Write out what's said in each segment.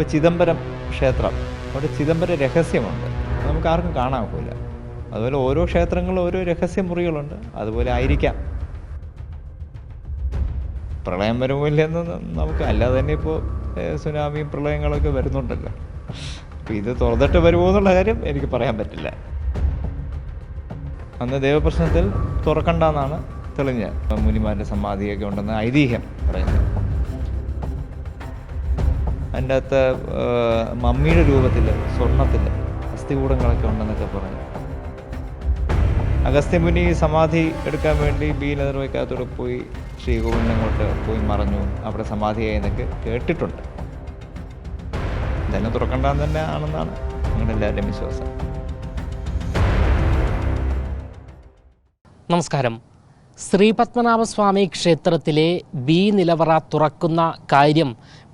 ഇപ്പോൾ ചിദംബരം ക്ഷേത്രം. അവിടെ ചിദംബര രഹസ്യമുണ്ട്. നമുക്ക് ആർക്കും കാണാൻ പോയില്ല അതുപോലെ ഓരോ ക്ഷേത്രങ്ങളിലും ഓരോ രഹസ്യ മുറികളുണ്ട് അതുപോലെ ആയിരിക്കാം. പ്രളയം വരുമില്ലെന്ന് നമുക്ക് അല്ലാതെ തന്നെ ഇപ്പോൾ സുനാമിയും പ്രളയങ്ങളൊക്കെ വരുന്നുണ്ടല്ലോ. അപ്പോൾ ഇത് തുറന്നിട്ട് വരുമോ എന്നുള്ള കാര്യം എനിക്ക് പറയാൻ പറ്റില്ല. അന്ന് ദേവപ്രശ്നത്തിൽ തുറക്കണ്ടെന്നാണ് തെളിഞ്ഞ മുനിമാരുടെ സമാധിയൊക്കെ ഉണ്ടെന്ന് ഐതിഹ്യം പറയുന്നത്. അതിന്റെ അകത്ത് മമ്മിയുടെ രൂപത്തിൽ സ്വർണത്തിൽ അസ്ഥികൂടങ്ങളൊക്കെ ഉണ്ടെന്നൊക്കെ പറഞ്ഞു അഗസ്ത്യമുനി സമാധി എടുക്കാൻ വേണ്ടി ബി നെതർവയ്ക്കകത്തൂടെ പോയി ശ്രീകോവിലിനങ്ങോട്ട് പോയി മറഞ്ഞു. അവിടെ സമാധിയായി എന്നൊക്കെ കേട്ടിട്ടുണ്ട്. ഇതെല്ലാം തുറക്കണ്ടെന്ന് തന്നെ ആണെന്നാണ് ഞങ്ങളുടെ എല്ലാവരുടെയും വിശ്വാസം. നമസ്കാരം. ശ്രീപത്മനാഭസ്വാമി ക്ഷേത്രത്തിലെ ബി നിലവറ തുറക്കുന്ന കാര്യം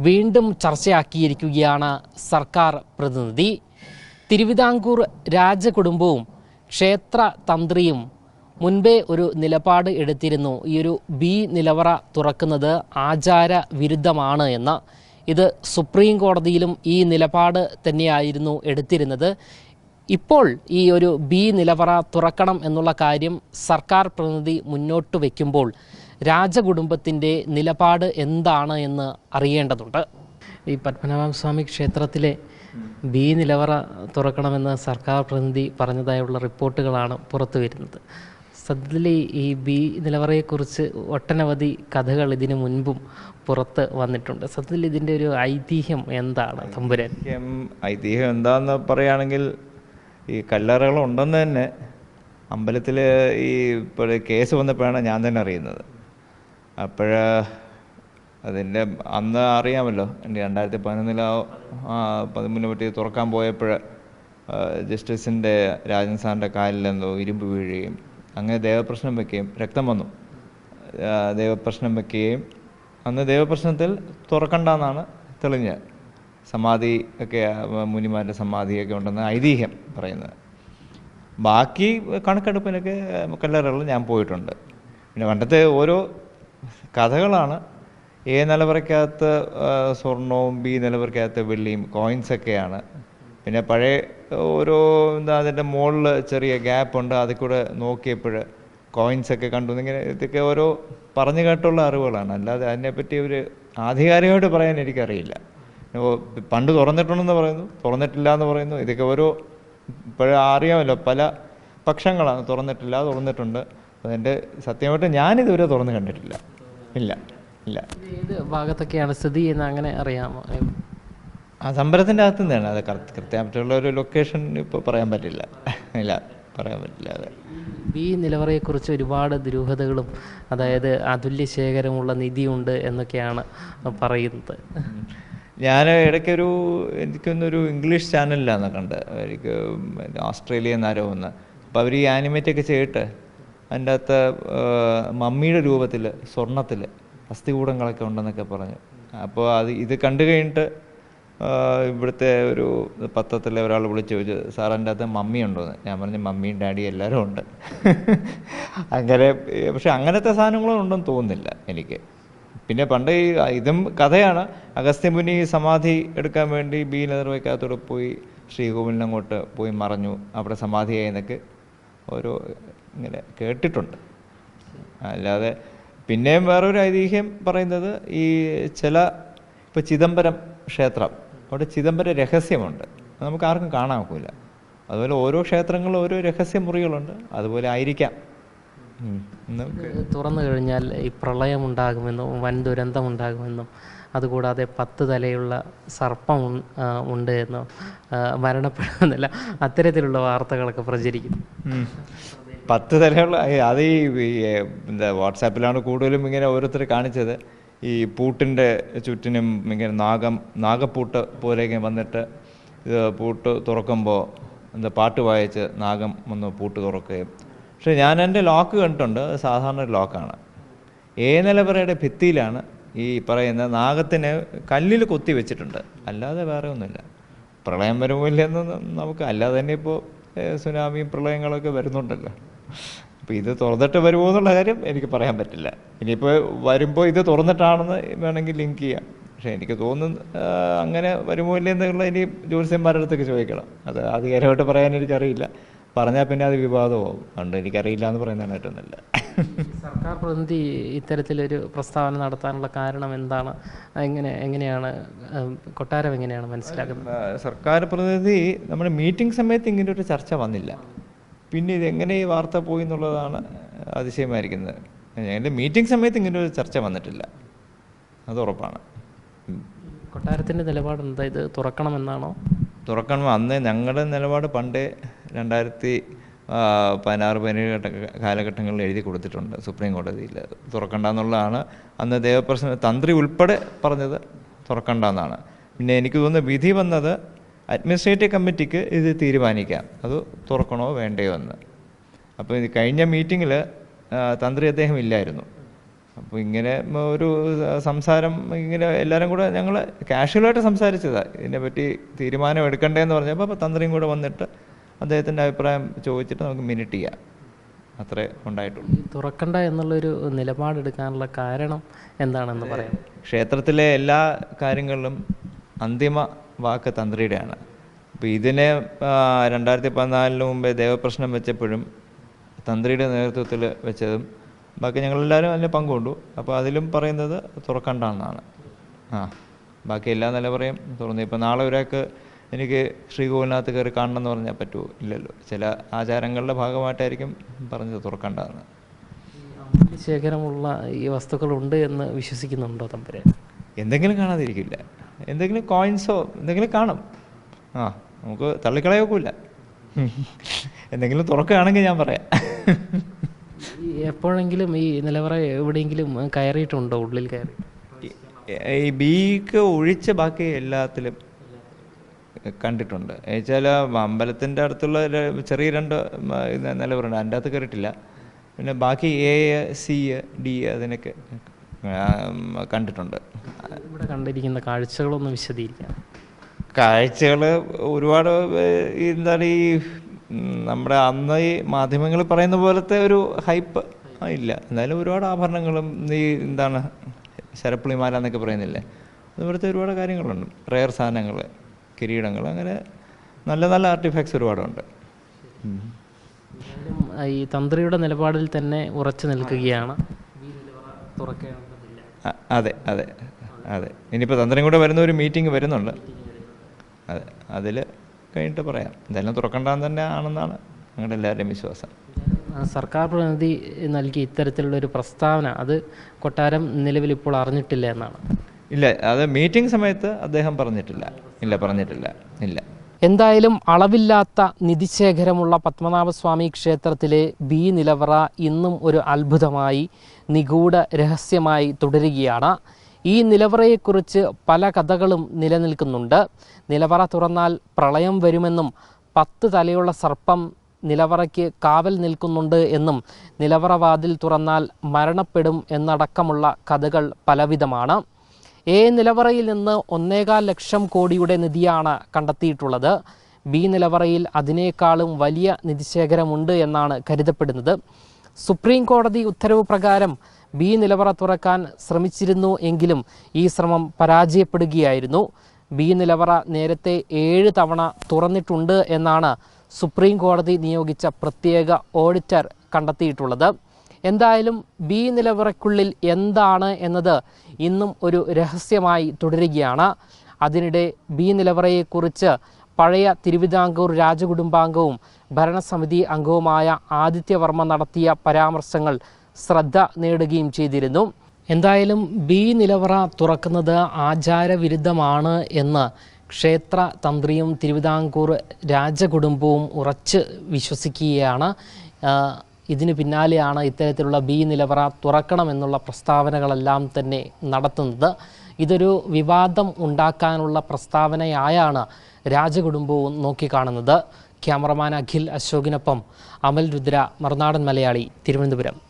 വീണ്ടും ചർച്ചയാക്കിയിരിക്കുകയാണ് സർക്കാർ പ്രതിനിധി. തിരുവിതാംകൂർ രാജകുടുംബവും ക്ഷേത്ര തന്ത്രിയും മുൻപേ ഒരു നിലപാട് എടുത്തിരുന്നു. ഈ ഒരു ബി നിലവറ തുറക്കുന്നത് ആചാര വിരുദ്ധമാണ് എന്ന്. ഇത് സുപ്രീം കോടതിയിലും ഈ നിലപാട് തന്നെയായിരുന്നു എടുത്തിരുന്നത്. ഇപ്പോൾ ഈ ഒരു ബി നിലവറ തുറക്കണം എന്നുള്ള കാര്യം സർക്കാർ പ്രതിനിധി മുന്നോട്ട് വയ്ക്കുമ്പോൾ രാജകുടുംബത്തിന്റെ നിലപാട് എന്താണ് എന്ന് അറിയേണ്ടതുണ്ട്. ഈ പത്മനാഭസ്വാമി ക്ഷേത്രത്തിലെ ബി നിലവറ തുറക്കണമെന്ന് സർക്കാർ പ്രതിനിധി പറഞ്ഞതായുള്ള റിപ്പോർട്ടുകളാണ് പുറത്തു വരുന്നത്. സത്യത്തിൽ ഈ- ബി നിലവറയെക്കുറിച്ച് ഒട്ടനവധി കഥകൾ ഇതിനു മുൻപും പുറത്ത് വന്നിട്ടുണ്ട്. സത്യത്തിൽ ഇതിന്റെ ഒരു ഐതിഹ്യം എന്താണ് തമ്പുരൻ? ഐതിഹ്യം എന്താണെന്ന് പറയുകയാണെങ്കിൽ ഈ കല്ലറകൾ ഉണ്ടെന്ന് തന്നെ അമ്പലത്തിൽ ഈ ഇപ്പോൾ കേസ് വന്നപ്പോഴാണ് ഞാൻ തന്നെ അറിയുന്നത്. അപ്പോഴ അതിന്റെ അന്ന് അറിയാമല്ലോ രണ്ടായിരത്തി പതിനൊന്നിൽ ആ പതിമൂന്ന് പറ്റി തുറക്കാൻ പോയപ്പോൾ ജസ്റ്റിസിന്റെ രാജൻ സാറിന്റെ കാലിലെന്തോ ഇരുമ്പ് വീഴുകയും അങ്ങനെ ദേവപ്രശ്നം വെക്കുകയും രക്തം വന്നു. ദേവപ്രശ്നം വെക്കുകയും അന്ന് ദേവപ്രശ്നത്തിൽ തുറക്കണ്ടെന്നാണ് തെളിഞ്ഞ സമാധി ഒക്കെ മുനിമാരുടെ സമാധിയൊക്കെ ഉണ്ടെന്ന് ഐതിഹ്യം പറയുന്നത്. ബാക്കി കണക്കെടുപ്പിനൊക്കെ കല്ലറകളിൽ ഞാൻ പോയിട്ടുണ്ട്. പിന്നെ പണ്ടത്തെ ഓരോ കഥകളാണ്. എ നിലവറയ്ക്കകത്ത് സ്വർണവും ബി നിലവറയ്ക്കകത്ത് വെള്ളിയും കോയിൻസൊക്കെയാണ് പിന്നെ പഴയ ഓരോ എന്താ അതിന്റെ മുകളിൽ ചെറിയ ഗ്യാപ്പുണ്ട് അതിൽ കൂടെ നോക്കിയപ്പോൾ കോയിൻസൊക്കെ കണ്ടു. ഇങ്ങനെ ഇതൊക്കെ ഓരോ പറഞ്ഞു കേട്ടുള്ള അറിവുകളാണ്. അല്ലാതെ അതിനെപ്പറ്റി ഒരു ആധികാരികമായിട്ട് പറയാൻ എനിക്കറിയില്ല. പണ്ട് തുറന്നിട്ടുണ്ടെന്ന് പറയുന്നു തുറന്നിട്ടില്ല എന്ന് പറയുന്നു. ഇതൊക്കെ ഓരോ ഇപ്പോഴും അറിയാമല്ലോ പല പക്ഷങ്ങളാണ് തുറന്നിട്ടില്ല തുറന്നിട്ടുണ്ട്. അതിന്റെ സത്യമായിട്ട് ഞാനിതുവരെ തുറന്ന് കണ്ടിട്ടില്ല. ഇല്ല ഇല്ല. ഏത് ഭാഗത്തൊക്കെയാണ് സ്ഥിതി എന്ന് അങ്ങനെ അറിയാമോ? ആ സംഭരത്തിന്റെ അകത്ത് നിന്നാണ് അത് കറക്റ്റ് കൃത്യമായിട്ടുള്ള ഒരു ലൊക്കേഷൻ ഇപ്പോൾ പറയാൻ പറ്റില്ല. ഇല്ല പറയാൻ പറ്റില്ല അതെ. ഈ നിലവറയെക്കുറിച്ച് ഒരുപാട് ദുരൂഹതകളും അതായത് അതുല്യ ശേഖരമുള്ള നിധിയുണ്ട് എന്നൊക്കെയാണ് പറയുന്നത്. ഞാൻ ഇടയ്ക്കൊരു എനിക്കൊന്നൊരു ഇംഗ്ലീഷ് ചാനലിലാണ് കണ്ട്. എനിക്ക് ഓസ്ട്രേലിയ ഓസ്ട്രേലിയയിൽ ഒന്ന് അപ്പോൾ അവർ ഈ ആനിമേറ്റ് ഒക്കെ ചെയ്തിട്ട് അതിന്റെ അകത്ത് മമ്മിയുടെ രൂപത്തിൽ സ്വർണത്തിൽ അസ്ഥികൂടങ്ങളൊക്കെ ഉണ്ടെന്നൊക്കെ പറഞ്ഞു. അപ്പോൾ അത് ഇത് കണ്ടു കഴിഞ്ഞിട്ട് ഇവിടുത്തെ ഒരു പത്രത്തിലെ ഒരാൾ വിളിച്ച് ചോദിച്ചു സാർ എന്റെ അകത്ത് മമ്മി ഉണ്ടോയെന്ന് ഞാൻ പറഞ്ഞു മമ്മിയും ഡാഡിയും എല്ലാവരും ഉണ്ട്. അങ്ങനെ പക്ഷെ അങ്ങനത്തെ സാധനങ്ങളും ഉണ്ടെന്ന് തോന്നുന്നില്ല എനിക്ക്. പിന്നെ പണ്ട് ഇതും കഥയാണ്. അഗസ്ത്യമുനി സമാധി എടുക്കാൻ വേണ്ടി ബി നെതർവയ്ക്കകത്തൂടെ പോയി ശ്രീകോവിലിനങ്ങോട്ട് പോയി മറഞ്ഞു. അവിടെ സമാധിയായി എന്നൊക്കെ ഓരോ ഇങ്ങനെ കേട്ടിട്ടുണ്ട്. അല്ലാതെ പിന്നെയും വേറൊരു ഐതിഹ്യം പറയുന്നത് ഈ ചില ഇപ്പോൾ ചിദംബരം ക്ഷേത്രം. അവിടെ ചിദംബര രഹസ്യമുണ്ട്. നമുക്ക് ആർക്കും കാണാൻ ഒക്കില്ല. അതുപോലെ ഓരോ ക്ഷേത്രങ്ങളിലും ഓരോ രഹസ്യ മുറികളുണ്ട്. അതുപോലെ ആയിരിക്കാം. തുറന്നു കഴിഞ്ഞാൽ ഈ പ്രളയമുണ്ടാകുമെന്നും വൻ ദുരന്തം ഉണ്ടാകുമെന്നും അതുകൂടാതെ പത്ത് തലയുള്ള സർപ്പം ഉണ്ട് എന്നും മരണപ്പെടുന്നില്ല അത്തരത്തിലുള്ള വാർത്തകളൊക്കെ പ്രചരിക്കുന്നു. പത്ത് തലയുള്ള അത് ഈ എന്താ വാട്സാപ്പിലാണ് കൂടുതലും ഇങ്ങനെ ഓരോരുത്തർ കാണിച്ചത്. ഈ പൂട്ടിന്റെ ചുറ്റിനും ഇങ്ങനെ നാഗം നാഗപ്പൂട്ട് പോലെയൊക്കെ വന്നിട്ട് ഇത് പൂട്ട് തുറക്കുമ്പോൾ എന്താ പാട്ട് വായിച്ച് നാഗം ഒന്ന് പൂട്ട് തുറക്കുകയും പക്ഷേ ഞാൻ എന്റെ ലോക്ക് കണ്ടിട്ടുണ്ട് അത് സാധാരണ ഒരു ലോക്കാണ്. ഏ നിലവറയുടെ ഭിത്തിയിലാണ് ഈ പറയുന്ന നാഗത്തിന് കല്ലിൽ കൊത്തി വെച്ചിട്ടുണ്ട്. അല്ലാതെ വേറെ ഒന്നുമില്ല. പ്രളയം വരുമില്ലെന്ന് നമുക്ക് അല്ലാതെ തന്നെ ഇപ്പോൾ സുനാമിയും പ്രളയങ്ങളൊക്കെ വരുന്നുണ്ടല്ലോ. അപ്പോൾ ഇത് തുറന്നിട്ട് വരുമോ എന്നുള്ള കാര്യം എനിക്ക് പറയാൻ പറ്റില്ല. ഇനിയിപ്പോൾ വരുമ്പോൾ ഇത് തുറന്നിട്ടാണെന്ന് വേണമെങ്കിൽ ലിങ്ക് ചെയ്യാം. പക്ഷേ എനിക്ക് തോന്നുന്നു അങ്ങനെ വരുമോ ഇല്ലേ എന്നുള്ള ഇനി ജ്യോത്സ്യന്മാരുടെ അടുത്തൊക്കെ ചോദിക്കണം. അത് അധികാരമായിട്ട് പറയാൻ എനിക്കറിയില്ല. പറഞ്ഞാൽ പിന്നെ അത് വിവാദമാവും. അതുകൊണ്ട് എനിക്കറിയില്ല എന്ന് പറയുന്നതാണ് ഏറ്റവും നല്ലത്. സർക്കാർ പ്രതിനിധി ഇത്തരത്തിലൊരു പ്രസ്താവന നടത്താനുള്ള കാരണം എന്താണ്? എങ്ങനെ എങ്ങനെയാണ് കൊട്ടാരം എങ്ങനെയാണ് മനസ്സിലാക്കുന്നത്? സർക്കാർ പ്രതിനിധി നമ്മുടെ മീറ്റിംഗ് സമയത്ത് ഇങ്ങനെ ഒരു ചർച്ച വന്നില്ല. പിന്നെ ഇതെങ്ങനെ എങ്ങനെ ഈ വാർത്ത പോയി എന്നുള്ളതാണ് അതിശയമായിരിക്കുന്നത്. എന്റെ മീറ്റിംഗ് സമയത്ത് ഇങ്ങനെ ഒരു ചർച്ച വന്നിട്ടില്ല. അത് ഉറപ്പാണ്. കൊട്ടാരത്തിന്റെ നിലപാട് എന്താ? ഇത് തുറക്കണമെന്നാണോ? തുറക്കണം. അന്ന് ഞങ്ങളുടെ നിലപാട് പണ്ടേ രണ്ടായിരത്തി പതിനാറ് പതിനേഴ് ഘട്ട കാലഘട്ടങ്ങളിൽ എഴുതി കൊടുത്തിട്ടുണ്ട് സുപ്രീം കോടതിയിൽ. തുറക്കണ്ട എന്നുള്ളതാണ്. അന്ന് ദേവപ്രശ്ന തന്ത്രി ഉൾപ്പെടെ പറഞ്ഞത് തുറക്കണ്ട എന്നാണ്. പിന്നെ എനിക്ക് തോന്നുന്നു വിധി വന്നത് അഡ്മിനിസ്ട്രേറ്റീവ് കമ്മിറ്റിക്ക് ഇത് തീരുമാനിക്കാം. അത് തുറക്കണോ വേണ്ടയോ എന്ന്. അപ്പോൾ ഇത് കഴിഞ്ഞ മീറ്റിങ്ങിൽ തന്ത്രി അദ്ദേഹം ഇല്ലായിരുന്നു. അപ്പോൾ ഇങ്ങനെ ഒരു സംസാരം ഇങ്ങനെ എല്ലാവരും കൂടെ ഞങ്ങൾ കാഷ്വലായിട്ട് സംസാരിച്ചതാണ് ഇതിനെപ്പറ്റി തീരുമാനം എടുക്കണ്ടേന്ന് പറഞ്ഞപ്പോൾ അപ്പോൾ തന്ത്രിയും കൂടെ വന്നിട്ട് അദ്ദേഹത്തിന്റെ അഭിപ്രായം ചോദിച്ചിട്ട് നമുക്ക് മിനിറ്റ് ചെയ്യാം. അത്രേ ഉണ്ടായിട്ടുള്ളൂ. തുറക്കണ്ട എന്നുള്ളൊരു നിലപാടെടുക്കാനുള്ള കാരണം എന്താണെന്ന് പറയാം. ക്ഷേത്രത്തിലെ എല്ലാ കാര്യങ്ങളിലും അന്തിമ വാക്ക് തന്ത്രിയുടെയാണ്. അപ്പോൾ ഇതിനെ രണ്ടായിരത്തി പതിനാലിന് മുമ്പേ ദേവപ്രശ്നം വെച്ചപ്പോഴും തന്ത്രിയുടെ നേതൃത്വത്തിൽ വെച്ചതും ബാക്കി ഞങ്ങളെല്ലാവരും അതിന് പങ്കുകൊണ്ടു. അപ്പോൾ അതിലും പറയുന്നത് തുറക്കണ്ടെന്നാണ് ആ ബാക്കി എല്ലാ നിലപറയും തുറന്നു. ഇപ്പോൾ നാളെ ഒരാൾക്ക് എനിക്ക് ശ്രീകോവിലിനകത്ത് കയറി കാണണം എന്ന് പറഞ്ഞാൽ പറ്റുമോ? ഇല്ലല്ലോ. ചില ആചാരങ്ങളുടെ ഭാഗമായിട്ടായിരിക്കും പറഞ്ഞത് തുറക്കേണ്ടതെന്ന്. ശേഖരമുള്ള ഈ വസ്തുക്കളുണ്ട് എന്ന് വിശ്വസിക്കുന്നുണ്ടോ തമ്പുരാൻ? എന്തെങ്കിലും കാണാതിരിക്കില്ല. എന്തെങ്കിലും കോയിൻസോ എന്തെങ്കിലും കാണും. ആ നമുക്ക് തള്ളിക്കളയൊക്കില്ല എന്തെങ്കിലും തുറക്കുകയാണെങ്കിൽ ഞാൻ പറയാം. എപ്പോഴെങ്കിലും ഈ നിലവറ എവിടെയെങ്കിലും കയറിയിട്ടുണ്ടോ ഉള്ളിൽ കയറി? ഈ ബീക്ക് ഒഴിച്ച് ബാക്കി എല്ലാത്തിലും കണ്ടിട്ടുണ്ട്. എന്നുവെച്ചാൽ അമ്പലത്തിന്റെ അടുത്തുള്ള ചെറിയ രണ്ട് നിലവറുണ്ട്. അതിന്റെ അകത്ത് കയറിയിട്ടില്ല. പിന്നെ ബാക്കി എ സി ഡി അതിനൊക്കെ കണ്ടിട്ടുണ്ട്. ഇവിടെ കണ്ടിരിക്കുന്ന കാഴ്ചകളൊന്ന് വിശദീകരിക്കാം. കാഴ്ചകൾ ഒരുപാട് എന്താണ് ഈ നമ്മുടെ അന്ന് ഈ മാധ്യമങ്ങൾ പറയുന്ന പോലത്തെ ഒരു ഹൈപ്പ് ഇല്ല. എന്നാലും ഒരുപാട് ആഭരണങ്ങളും ഈ എന്താണ് ശരപ്പുളിമാല എന്നൊക്കെ പറയുന്നില്ലേ? അതുപോലത്തെ ഒരുപാട് കാര്യങ്ങളുണ്ട്. റെയർ സാധനങ്ങൾ. കിരീടങ്ങൾ. അങ്ങനെ നല്ല നല്ല ആർട്ടിഫാക്ട്സ് ഒരുപാടുണ്ട്. ഈ തന്ത്രിയുടെ നിലപാടിൽ തന്നെ ഉറച്ചു നിൽക്കുകയാണ്. അതെ അതെ അതെ. ഇനിയിപ്പോൾ തന്ത്രം കൂടെ വരുന്ന ഒരു മീറ്റിംഗ് വരുന്നുണ്ട്. അതെ അതിൽ കഴിഞ്ഞിട്ട് പറയാം. എന്തായാലും തുറക്കണ്ടെന്ന് തന്നെ ആണെന്നാണ് ഞങ്ങളുടെ എല്ലാവരുടെയും വിശ്വാസം. സർക്കാർ പ്രതിനിധി നൽകിയ ഇത്തരത്തിലുള്ള ഒരു പ്രസ്താവന അത് കൊട്ടാരം നിലവിൽ ഇപ്പോൾ അറിഞ്ഞിട്ടില്ല എന്നാണ്. ഇല്ല അത് മീറ്റിംഗ് സമയത്ത് അദ്ദേഹം പറഞ്ഞിട്ടില്ല. ഇല്ല പറഞ്ഞിട്ടില്ല. ഇല്ല. എന്തായാലും അളവില്ലാത്ത നിധിശേഖരമുള്ള പത്മനാഭസ്വാമി ക്ഷേത്രത്തിലെ ബി നിലവറ ഇന്നും ഒരു അത്ഭുതമായി നിഗൂഢ രഹസ്യമായി തുടരുകയാണ്. ഈ നിലവറയെക്കുറിച്ച് പല കഥകളും നിലനിൽക്കുന്നുണ്ട്. നിലവറ തുറന്നാൽ പ്രളയം വരുമെന്നും പത്ത് തലയുള്ള സർപ്പം നിലവറയ്ക്ക് കാവൽ നിൽക്കുന്നുണ്ട് എന്നും നിലവറ വാതിൽ തുറന്നാൽ മരണപ്പെടും എന്നടക്കമുള്ള കഥകൾ പലവിധമാണ്. എ നിലവറയിൽ നിന്ന് ഒന്നേകാൽ ലക്ഷം കോടിയുടെ നിധിയാണ് കണ്ടെത്തിയിട്ടുള്ളത്. ബി നിലവറയിൽ അതിനേക്കാളും വലിയ നിധിശേഖരമുണ്ട് എന്നാണ് കരുതപ്പെടുന്നത്. സുപ്രീം കോടതി ഉത്തരവ് പ്രകാരം ബി നിലവറ തുറക്കാൻ ശ്രമിച്ചിരുന്നു എങ്കിലും ഈ ശ്രമം പരാജയപ്പെടുകയായിരുന്നു. ബി നിലവറ നേരത്തെ ഏഴ് തവണ തുറന്നിട്ടുണ്ട് എന്നാണ് സുപ്രീം കോടതി നിയോഗിച്ച പ്രത്യേക ഓഡിറ്റർ കണ്ടെത്തിയിട്ടുള്ളത്. എന്തായാലും ബി നിലവറയ്ക്കുള്ളിൽ എന്താണ് എന്നത് ഇന്നും ഒരു രഹസ്യമായി തുടരുകയാണ്. അതിനിടെ ബി നിലവറയെക്കുറിച്ച് പഴയ തിരുവിതാംകൂർ രാജകുടുംബാംഗവും ഭരണസമിതി അംഗവുമായ ആദിത്യവർമ്മ നടത്തിയ പരാമർശങ്ങൾ ശ്രദ്ധ നേടുകയും ചെയ്തിരുന്നു. എന്തായാലും ബി നിലവറ തുറക്കുന്നത് ആചാരവിരുദ്ധമാണ് എന്ന് ക്ഷേത്ര തന്ത്രിയും തിരുവിതാംകൂർ രാജകുടുംബവും ഉറച്ച് വിശ്വസിക്കുകയാണ്. ഇതിന് പിന്നാലെയാണ് ഇത്തരത്തിലുള്ള ബി നിലവറ തുറക്കണമെന്നുള്ള പ്രസ്താവനകളെല്ലാം തന്നെ നടത്തുന്നത്. ഇതൊരു വിവാദം ഉണ്ടാക്കാനുള്ള പ്രസ്താവനയായാണ് രാജകുടുംബവും നോക്കിക്കാണുന്നത്. ക്യാമറമാൻ അഖിൽ അശോകിനൊപ്പം അമൽ രുദ്ര മറുനാടൻ മലയാളി തിരുവനന്തപുരം.